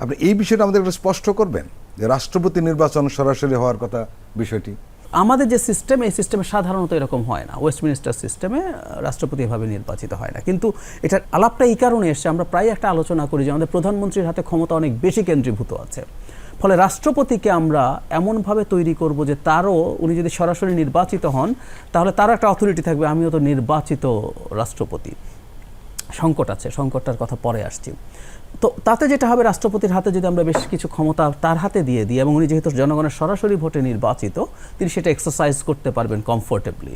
আপনি এই বিষয়টা আমাদের একটু স্পষ্ট করবেন? যে রাষ্ট্রপতি নির্বাচন সরাসরি হওয়ার কথা বিষয়টি। আমাদের যে সিস্টেম, এই সিস্টেমে সাধারণত এরকম হয় না। ওয়েস্টমিনিস্টার সিস্টেমে রাষ্ট্রপতি এভাবে নির্বাচিত হয় না। কিন্তু এটার আলাপটা এই কারণে এসছে, আমরা প্রায় একটা আলোচনা করি যে আমাদের প্রধানমন্ত্রীর হাতে ক্ষমতা অনেক বেশি কেন্দ্রীভূত আছে। ফলে রাষ্ট্রপতিকে আমরা এমনভাবে তৈরি করব যে তারও, উনি যদি সরাসরি নির্বাচিত হন, তাহলে তারও একটা অথরিটি থাকবে, আমিও তো নির্বাচিত রাষ্ট্রপতি। সংকট আছে, সংকটটার কথা পরে আসছি। তো তাতে যেটা হবে, রাষ্ট্রপতির হাতে যদি আমরা বেশ কিছু ক্ষমতা তার হাতে দিয়ে দিই এবং উনি যেহেতু জনগণের সরাসরি ভোটে নির্বাচিত, তিনি সেটা এক্সারসাইজ করতে পারবেন কমফোর্টেবলি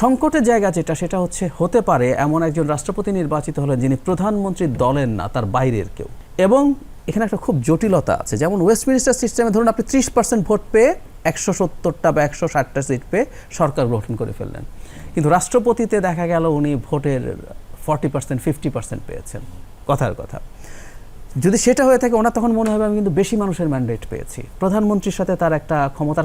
সংকটের জায়গা যেটা, সেটা হচ্ছে হতে পারে এমন একজন রাষ্ট্রপতি নির্বাচিত হলেন যিনি প্রধানমন্ত্রীর দলের না, তার বাইরের কেউ। এবং এখানে একটা খুব জটিলতা আছে, যেমন ওয়েস্টমিনিস্টার সিস্টেমে ধরুন আপনি ত্রিশ পার্সেন্ট ভোট পেয়ে একশো সত্তরটা বা একশো ষাটটা সিট পেয়ে সরকার গঠন করে ফেললেন। কিন্তু রাষ্ট্রপতিতে দেখা গেল উনি ভোটের ফর্টি পার্সেন্ট ফিফটি পার্সেন্ট পেয়েছেন। কথার কথা। যদি সেটা হয়ে থাকে, ওনার তখন মনে হবে আমি কিন্তু বেশি মানুষের ম্যান্ডেট পেয়েছি। প্রধানমন্ত্রীর সাথে তার একটা ক্ষমতার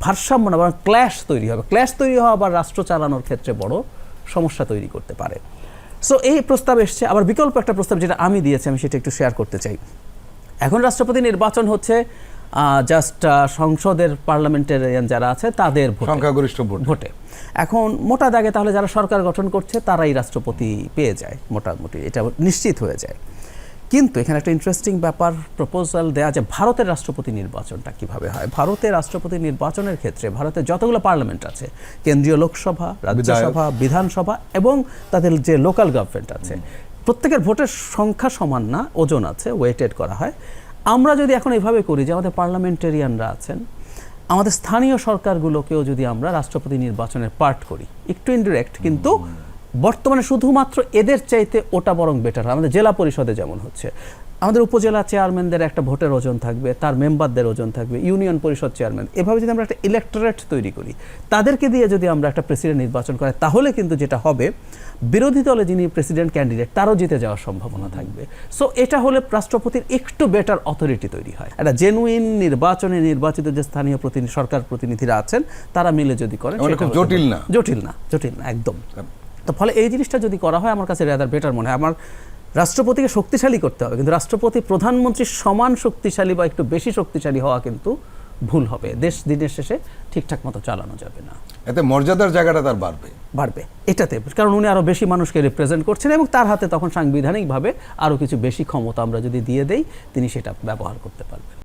ভারসাম্য না, বরং ক্ল্যাশ তৈরি হবে। ক্ল্যাশ তৈরি হওয়া আবার রাষ্ট্র চালানোর ক্ষেত্রে বড় সমস্যা তৈরি করতে পারে। সো এই প্রস্তাব এসছে। আবার বিকল্প একটা প্রস্তাব যেটা আমি দিয়েছি, আমি সেটা একটু শেয়ার করতে চাই। এখন রাষ্ট্রপতি নির্বাচন হচ্ছে জাস্ট সংসদের পার্লামেন্টেরিয়ান যারা আছে তাদের ভোটে। সংখ্যাগরিষ্ঠ ভোট। এখন মোটা দাগে তাহলে যারা সরকার গঠন করছে তারাই রাষ্ট্রপতি পেয়ে যায় মোটামুটি। এটা নিশ্চিত হয়ে যায়। কিন্তু এখানে একটা ইন্টারেস্টিং ব্যাপার প্রপোজাল দেওয়া যে ভারতের রাষ্ট্রপতি নির্বাচনটা কীভাবে হয়? ভারতের রাষ্ট্রপতি নির্বাচনের ক্ষেত্রে ভারতে যতগুলো পার্লামেন্ট আছে কেন্দ্রীয় লোকসভা রাজ্যসভা বিধানসভা এবং তাদের যে লোকাল গভর্নমেন্ট আছে প্রত্যেকের ভোটের সংখ্যা সমান না ওজন আছে ওয়েটেড করা হয়। আমরা যদি এখন এভাবে করি যে আমাদের পার্লামেন্টেরিয়ানরা আছেন আমাদের স্থানীয় সরকারগুলোকেও যদি আমরা রাষ্ট্রপতি নির্বাচনের পার্ট করি একটু ইনডিরেক্ট কিন্তু বর্তমানে শুধুমাত্র এদের চাইতে ওটা বরং বেটার আমাদের জেলা পরিষদে যেমন হচ্ছে। আমাদের উপজেলা চেয়ারম্যানদের একটা ভোটের ওজন থাকবে তার মেম্বারদের ওজন থাকবে ইউনিয়ন পরিষদ চেয়ারম্যান। এভাবে যদি আমরা একটা ইলেকটোরেট তৈরি করি তাদেরকে দিয়ে যদি আমরা একটা প্রেসিডেন্ট নির্বাচন করাই তাহলে কিন্তু যেটা হবে বিরোধী দলে যিনি প্রেসিডেন্ট ক্যান্ডিডেট তারও জিতে যাওয়ার সম্ভাবনা থাকবে। সো এটা হলে রাষ্ট্রপতির একটু বেটার অথরিটি তৈরি হয়। একটা জেনুইন নির্বাচনে নির্বাচিত যে স্থানীয় প্রতিনিধি সরকার প্রতিনিধিরা আছেন তারা মিলে যদি করেন জটিল না। জটিল না জটিল না একদম। তো ফলে এই জিনিসটা যদি করা হয় আমার কাছে রেদার বেটার মনে হয়। আমার রাষ্ট্রপতিকে শক্তিশালী করতে হবে কিন্তু রাষ্ট্রপতি প্রধানমন্ত্রীর সমান শক্তিশালী বা একটু বেশি শক্তিশালী হওয়া কিন্তু ভুল হবে। দেশ দিনের শেষে ঠিকঠাক মতো চালানো যাবে না। এতে মর্যাদার জায়গাটা তার বাড়বে। বাড়বে এটাতে কারণ উনি আরও বেশি মানুষকে রিপ্রেজেন্ট করছেন এবং তার হাতে তখন সাংবিধানিকভাবে আরও কিছু বেশি ক্ষমতা আমরা যদি দিয়ে দেই তিনি সেটা ব্যবহার করতে পারবেন।